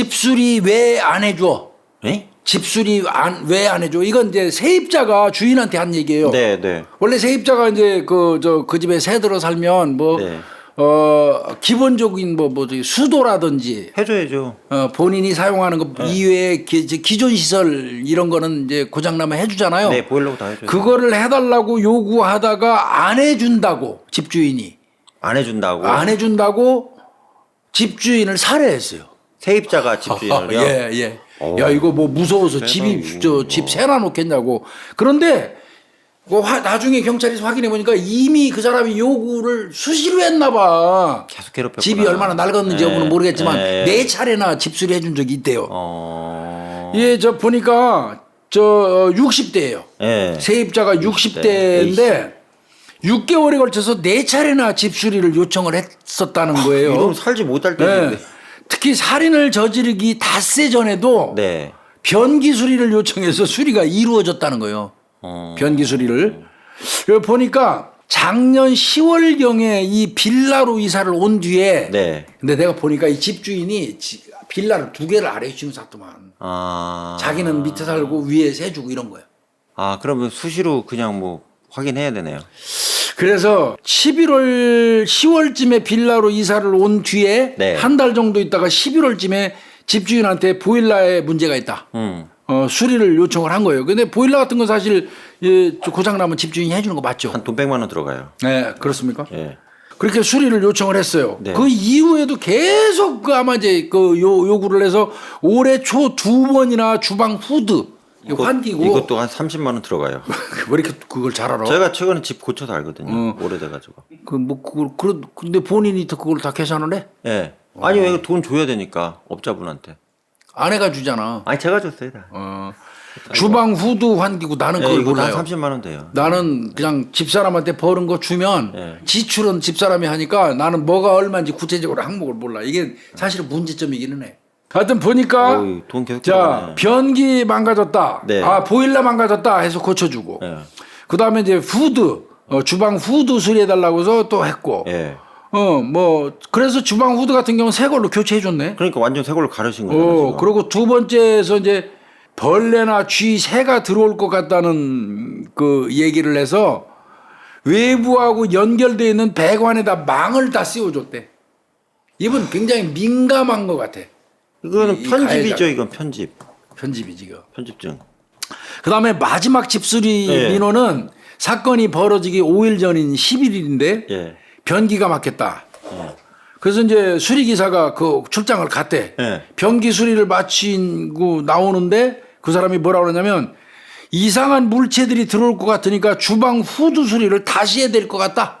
집수리 왜 안 해줘? 예? 집수리 안왜안 해줘? 이건 이제 세입자가 주인한테 한 얘기예요. 네, 네. 원래 세입자가 이제 그 저그 집에 새 들어 살면 뭐 네. 어, 기본적인 뭐, 뭐, 수도라든지, 해줘야죠. 어, 본인이 사용하는 것 네. 이외에 기, 기존 시설 이런 거는 이제 고장나면 해주잖아요. 네, 보일러고 다 해줘요. 그거를 해달라고 요구하다가 안 해준다고 집주인이 안 해준다고. 안 해준다고 집주인을 살해했어요. 세입자가 집주인을 요. 예, 예. 오. 야 이거 뭐 무서워서 집이 저집 뭐. 세나 놓겠냐고. 그런데 그 화- 나중에 경찰이 확인해 보니까 이미 그 사람이 요구를 수시로 했나 봐. 계속 괴롭혔구나. 집이 얼마나 낡았는지 예, 여부는 모르겠지만 예. 네 차례나 집수리 해준 적이 있대요. 어. 예, 저 보니까 저 60대예요. 예. 세입자가 60대인데 6개월에 걸쳐서 네 차례나 집수리를 요청을 했었다는 거예요. 이러면 살지 못할 네. 때인데. 특히 살인을 저지르기 닷새 전에도 네. 변기 수리를 요청해서 수리가 이루어졌다는 거예요. 어. 변기 수리를. 그리고 보니까 작년 10월 경에 이 빌라로 이사를 온 뒤에 네. 근데 내가 보니까 이 집주인이 지- 빌라를 두 개를 아래에 지금 샀더만 아. 자기는 밑에 살고 위에 세주고 이런 거예요. 아, 그러면 수시로 그냥 뭐 확인해야 되네요. 그래서 11월 10월쯤에 빌라로 이사를 온 뒤에 네. 한 달 정도 있다가 11월쯤에 집주인한테 보일러에 문제가 있다. 음. 어, 수리를 요청을 한 거예요. 근데 보일러 같은 건 사실 예, 고장 나면 집주인이 해주는 거 맞죠? 한 돈 100만 원 들어가요. 네, 그렇습니까? 예. 그렇게 수리를 요청을 했어요. 네. 그 이후에도 계속 그 아마 이제 그 요, 요구를 해서 올해 초 두 번이나 주방 후드 이거 환기고 이것도 한 30만 원 들어가요. 왜 이렇게 그걸 잘 알아? 제가 최근에 집 고쳐서 알거든요. 어. 오래돼가지고. 그뭐 그걸 그런 근데 본인이 또 그걸 다 계산을 해? 예. 아니 왜 돈 줘야 되니까 업자분한테. 아내가 주잖아. 아니 제가 줬어요 다. 어. 주방 후드 환기고 나는 예, 그걸 이거 한 몰라요. 30만 원 돼요. 나는 그냥 집사람한테 버는 거 주면 예. 지출은 집사람이 하니까 나는 뭐가 얼마인지 구체적으로 항목을 몰라. 이게 사실은 문제점이기는 해. 하여튼 보니까 어이, 돈 계속 자 들어가네. 변기 망가졌다. 네. 아 보일러 망가졌다 해서 고쳐주고. 예. 그 다음에 이제 후드 어, 주방 후드 수리해달라고 해서 또 했고. 예. 어 뭐 그래서 주방 후드 같은 경우 는 새 걸로 교체해줬네. 그러니까 완전 새 걸로 가르신 거잖아요. 어, 지금. 그리고 두 번째에서 이제 벌레나 쥐, 새가 들어올 것 같다는 그 얘기를 해서 외부하고 연결되어 있는 배관에다 망을 다 씌워줬대. 이분 굉장히 민감한 것 같아. 이거는 이 편집이죠. 가해자. 이건 편집. 편집이 지금. 편집증. 그 다음에 마지막 집수리 예. 민원은 사건이 벌어지기 5일 전인 11일인데 예. 변기가 막혔다. 예. 그래서 이제 수리 기사가 그 출장을 갔대. 예. 변기 수리를 마치고 나오는데 그 사람이 뭐라 그러냐면 이상한 물체들이 들어올 것 같으니까 주방 후드 수리를 다시 해야 될 것 같다.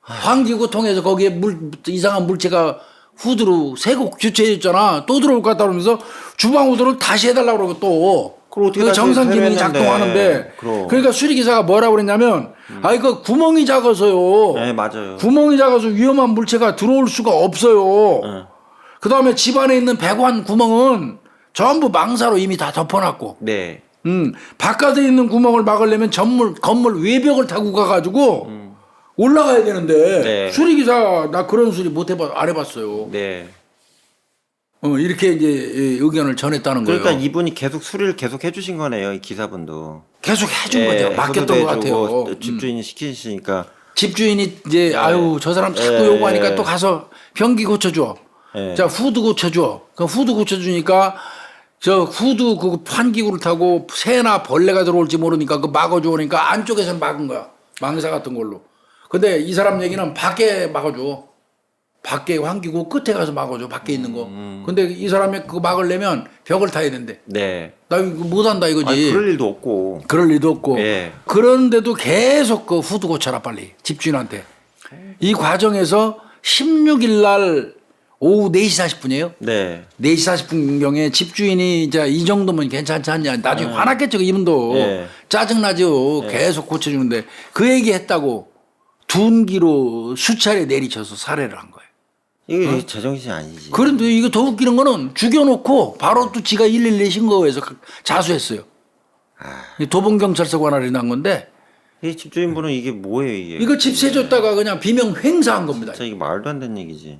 환기구 통해서 거기에 물 이상한 물체가 후드로 새고 교체했잖아. 또 들어올 것 같다 그러면서 주방 후드를 다시 해달라고 그러고 또. 그걸 어떻게 그 다시 정상 기능이 해냈는데. 작동하는데 그럼. 그러니까 수리기사가 뭐라 그랬냐면 아 이거 구멍이 작아서요. 예, 맞아요. 구멍이 작아서 위험한 물체가 들어올 수가 없어요. 예. 그 다음에 집 안에 있는 배관 구멍은 전부 망사로 이미 다 덮어놨고, 네. 음, 바깥에 있는 구멍을 막으려면 전물, 건물 외벽을 타고 가가지고 올라가야 되는데, 네. 수리기사 나 그런 수리 못 해봐, 안 해봤어요. 네. 어, 이렇게 이제 예, 의견을 전했다는 거예요. 그러니까 이분이 계속 수리를 계속 해주신 거네요. 이 기사분도. 계속 해준 예, 거죠. 맡겼던 것 같아요. 음. 집주인이 시키시니까. 집주인이 이제 아유 저 사람 자꾸 예, 요구하니까 예. 또 가서 변기 고쳐줘. 예. 자 후드 고쳐줘. 그 후드 고쳐주니까 저 후드 그 환기구를 타고 새나 벌레가 들어올지 모르니까 그 막아줘 그러니까 안쪽에서 막은 거야. 망사 같은 걸로. 근데 이 사람 얘기는 밖에 막아줘. 밖에 환기구 끝에 가서 막아줘. 밖에 있는 거. 음. 근데 이 사람이 그거 막으려면 벽을 타야 된대. 네. 나 이거 못한다 이거지. 아니, 그럴 일도 없고. 그럴 리도 없고 예. 그런데도 계속 그 후드 고쳐라 빨리 집주인한테 이 과정에서 16일 날 오후 4시 40분이에요. 네. 4시 40분경에 집주인이 이제 이 정도면 괜찮지 않냐. 나중에 화났겠죠, 이분도. 예. 짜증나죠. 계속 고쳐주는데 그 얘기 했다고 둔기로 수차례 내리쳐서 살해를 한 거예요. 이게 제정신이 아니지. 그런데 이거 더 웃기는 거는 죽여놓고 바로 또 지가 112 신고해서 자수했어요. 도봉경찰서 관할이 난 건데 이 집주인분은 이게 뭐예요 이게? 이거 집 세 줬다가 그냥 비명 횡사한 겁니다. 진짜 이게 말도 안 되는 얘기지.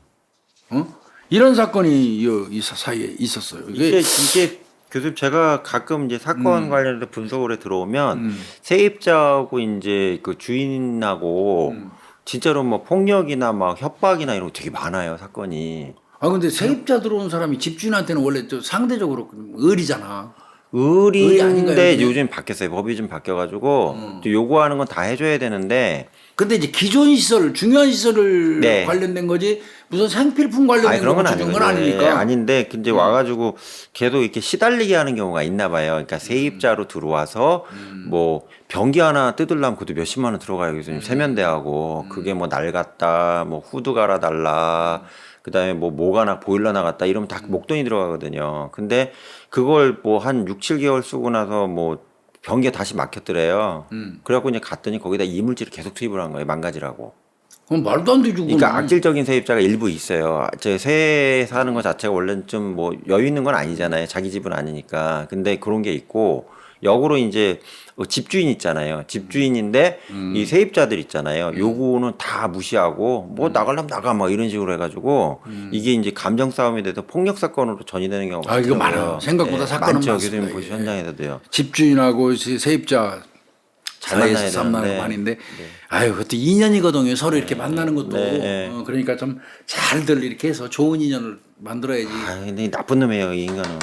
어? 이런 사건이 이, 사이에 있었어요. 이게 이게 이게 교수님 제가 가끔 이제 사건 음. 관련해서 분석을 해 들어오면 세입자하고 이제 그 주인하고 음. 진짜로 뭐 폭력이나 막 협박이나 이런 거 되게 많아요 사건이. 아 근데 세입자 들어온 사람이 집주인한테는 원래 좀 상대적으로 의리잖아. 의리 아닌가요, 의리인데? 음. 요즘 바뀌었어요. 법이 좀 바뀌어가지고 또 요구하는 건 다 해줘야 되는데 근데 이제 기존 시설, 중요한 시설을 네. 관련된 거지 무슨 생필품 관련된 아니 그런 건거 주는 건. 아니니까. 음. 예, 아닌데 근데 와가지고 계속 이렇게 시달리게 하는 경우가 있나 봐요. 그러니까 세입자로 들어와서 음. 뭐 변기 하나 뜯으려면 그것도 몇십만 원 들어가요. 음. 교수님 세면대하고 그게 뭐 낡았다, 뭐 후드 갈아달라. 그다음에 뭐 뭐가 보일러 나갔다 이러면 음. 다 목돈이 들어가거든요. 근데 그걸 뭐 한 6, 7개월 쓰고 나서 뭐 변기가 다시 막혔더래요. 음. 그래갖고 이제 갔더니 거기다 이물질을 계속 투입을 한 거예요. 망가지라고. 그건 말도 안 되죠. 그러니까. 악질적인 세입자가 일부 있어요. 제세 사는 것 자체가 원래는 좀 뭐 여유 있는 건 아니잖아요. 자기 집은 아니니까. 근데 그런 게 있고 역으로 이제 어, 집주인 있잖아요. 집주인인데 음. 이 세입자들 있잖아요. 요거는 다 무시하고 음. 뭐 나가려면 나가 막 이런 식으로 해가지고 이게 이제 감정 싸움이 돼서 폭력 사건으로 전이되는 경우가 아, 이거. 많아요. 생각보다 네, 사건은 많죠. 많습니다, 교수님 보시 이게. 현장에서도요. 집주인하고 세- 세입자 잘 사이에서 만나야 쌈나는 되는데. 거 아닌데 아유 그것도 인연이거든요 서로 이렇게 만나는 것도 네, 네. 어, 그러니까 좀 잘들 이렇게 해서 좋은 인연을 만들어야지 아 근데 나쁜 놈이에요 이 인간은.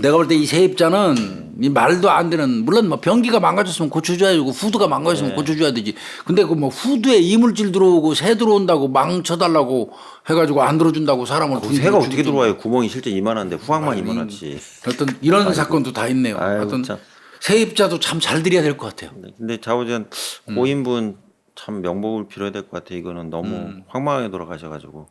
내가 볼 때 이 세입자는 이 말도 안 되는 물론 뭐 변기가 망가졌으면 고쳐줘야 되고 후드가 네. 망가졌으면 고쳐줘야 되지 근데 그 뭐 후드에 이물질 들어오고 새 들어온다고 망쳐달라고 해가지고 안 들어준다고 사람을 그 새가 어떻게. 들어와요? 구멍이 실제 이만한데 후황만 이만하지. 어떤 이런 사건도 다 있네요 어떤 참. 세입자도 참 잘 드려야 될 것 같아요 네, 근데 자우전 음. 고인분 참 명복을 빌어야 될 것 같아. 요 이거는 너무 황망하게 돌아가셔가지고.